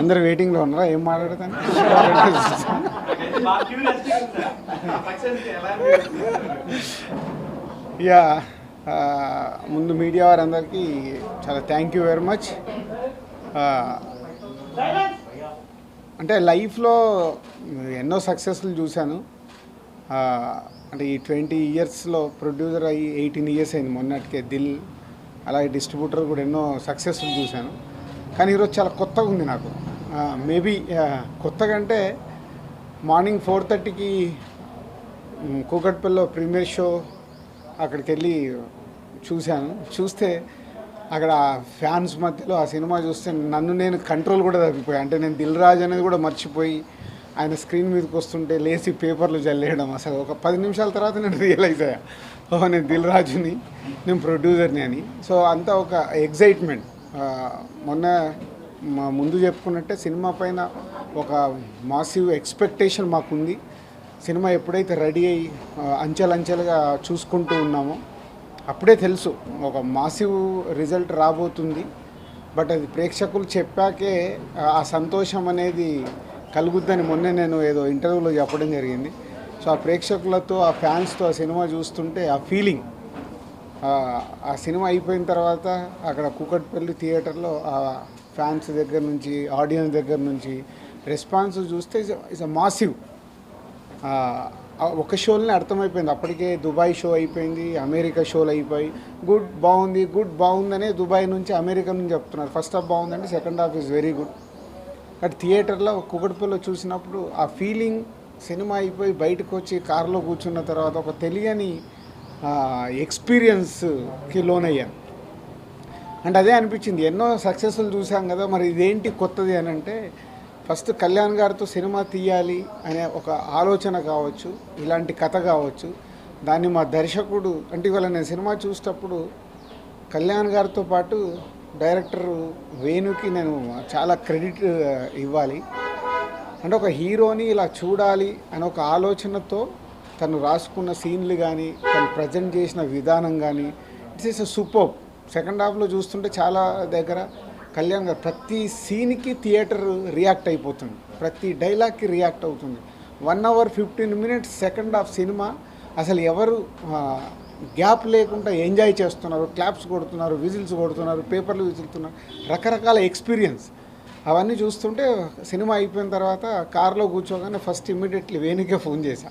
అందరు వెయిటింగ్లో ఉన్నారా? ఏం మాట్లాడతాను యా ముందు మీడియా వారందరికీ చాలా థ్యాంక్ యూ వెరీ మచ్ అంటే లైఫ్లో ఎన్నో సక్సెస్లు చూశాను. అంటే ఈ ట్వంటీ ఇయర్స్లో ప్రొడ్యూసర్ అయ్యి ఎయిటీన్ ఇయర్స్ అయింది మొన్నటికే దిల్. అలాగే డిస్ట్రిబ్యూటర్ కూడా ఎన్నో సక్సెస్ఫుల్ చూశాను. కానీ ఈరోజు చాలా కొత్తగా ఉంది నాకు. మేబీ కొత్తగా అంటే మార్నింగ్ ఫోర్ థర్టీకి కూకట్పల్లిలో ప్రీమియర్ షో అక్కడికి వెళ్ళి చూశాను. చూస్తే అక్కడ ఫ్యాన్స్ మధ్యలో ఆ సినిమా చూస్తే నన్ను నేను కంట్రోల్ కూడా తప్పిపోయా. అంటే నేను దిల్ రాజ్ అనేది కూడా మర్చిపోయి ఆయన స్క్రీన్ మీదకి వస్తుంటే లేచి పేపర్లు జల్లేయడం అసలు. ఒక పది నిమిషాల తర్వాత నేను రియలైజ్ అయ్యా ఓహో నేను దిల్ రాజుని నేను ప్రొడ్యూసర్ని అని. సో అంతా ఒక ఎగ్జైట్మెంట్ మొన్న మా ముందు చెప్పుకున్నట్టే సినిమా పైన ఒక మాసివ్ ఎక్స్పెక్టేషన్ మాకుంది. సినిమా ఎప్పుడైతే రెడీ అయ్యి అంచెలంచెలుగా చూసుకుంటూ ఉన్నామో అప్పుడే తెలుసు ఒక మాసివ్ రిజల్ట్ రాబోతుంది. బట్ అది ప్రేక్షకులు చెప్పాకే ఆ ఆ సంతోషం అనేది కలుగుద్దని మొన్నే నేను ఏదో ఇంటర్వ్యూలో చెప్పడం జరిగింది. సో ఆ ప్రేక్షకులతో ఆ ఫ్యాన్స్తో ఆ సినిమా చూస్తుంటే ఆ ఫీలింగ్ ఆ సినిమా అయిపోయిన తర్వాత అక్కడ కూకట్పల్లి థియేటర్లో ఆ ఫ్యాన్స్ దగ్గర నుంచి ఆడియన్స్ దగ్గర నుంచి రెస్పాన్స్ చూస్తే ఇట్స్ అ మాసివ్ ఒక షోలోనే అర్థమైపోయింది. అప్పటికే దుబాయ్ షో అయిపోయింది అమెరికా షోలు అయిపోయి గుడ్ బాగుంది గుడ్ బాగుందనే దుబాయ్ నుంచి అమెరికా నుంచి చెప్తున్నారు. ఫస్ట్ హాఫ్ బాగుందంటే second half is very good but థియేటర్లో కుకటిపల్లిలో చూసినప్పుడు ఆ ఫీలింగ్ సినిమా అయిపోయి బయటకు వచ్చి కారులో కూర్చున్న తర్వాత ఒక తెలియని ఎక్స్పీరియన్స్కి లోనయ్యాను. అంటే అదే అనిపించింది. ఎన్నో సక్సెస్ఫుల్ చూసాం కదా మరి ఇదేంటి కొత్తది అని అంటే ఫస్ట్ కళ్యాణ్ గారితో సినిమా తీయాలి అనే ఒక ఆలోచన కావచ్చు ఇలాంటి కథ కావచ్చు. దాన్ని మా దర్శకుడు అంటే ఇవాళ నేను సినిమా చూసేటప్పుడు కళ్యాణ్ గారితో పాటు డైరెక్టర్ వేణుకి నేను చాలా క్రెడిట్ ఇవ్వాలి. అంటే ఒక హీరోని ఇలా చూడాలి అనే ఒక ఆలోచనతో తను రాసుకున్న సీన్లు కానీ తను ప్రజెంట్ చేసిన విధానం కానీ ఇట్స్ ఇస్ సూపర్. సెకండ్ హాఫ్లో చూస్తుంటే చాలా దగ్గర కళ్యాణ్ గారు ప్రతి సీన్కి థియేటర్ రియాక్ట్ అయిపోతుంది. ప్రతి డైలాగ్కి రియాక్ట్ అవుతుంది. One hour fifteen minutes second half cinema అసలు ఎవరు గ్యాప్ లేకుండా ఎంజాయ్ చేస్తున్నారు క్లాప్స్ కొడుతున్నారు విజిల్స్ కొడుతున్నారు పేపర్లు విసులుతున్నారు రకరకాల ఎక్స్పీరియన్స్. అవన్నీ చూస్తుంటే సినిమా అయిపోయిన తర్వాత కార్లో కూర్చోగానే ఫస్ట్ ఇమ్మీడియట్లీ వేణుకే ఫోన్ చేశా.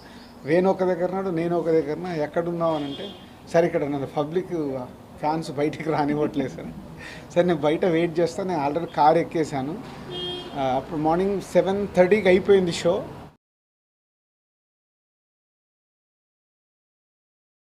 వేణు ఒక దగ్గరనాడు నేను ఒక దగ్గరన ఎక్కడున్నావు అని అంటే సరే ఇక్కడ నన్ను పబ్లిక్ ఫ్యాన్స్ బయటికి రానివ్వట్లేదు సార్. సార్ నేను బయట వెయిట్ చేస్తాను నేను ఆల్రెడీ కార్ ఎక్కేసాను అప్పుడు మార్నింగ్ సెవెన్ థర్టీకి అయిపోయింది షో.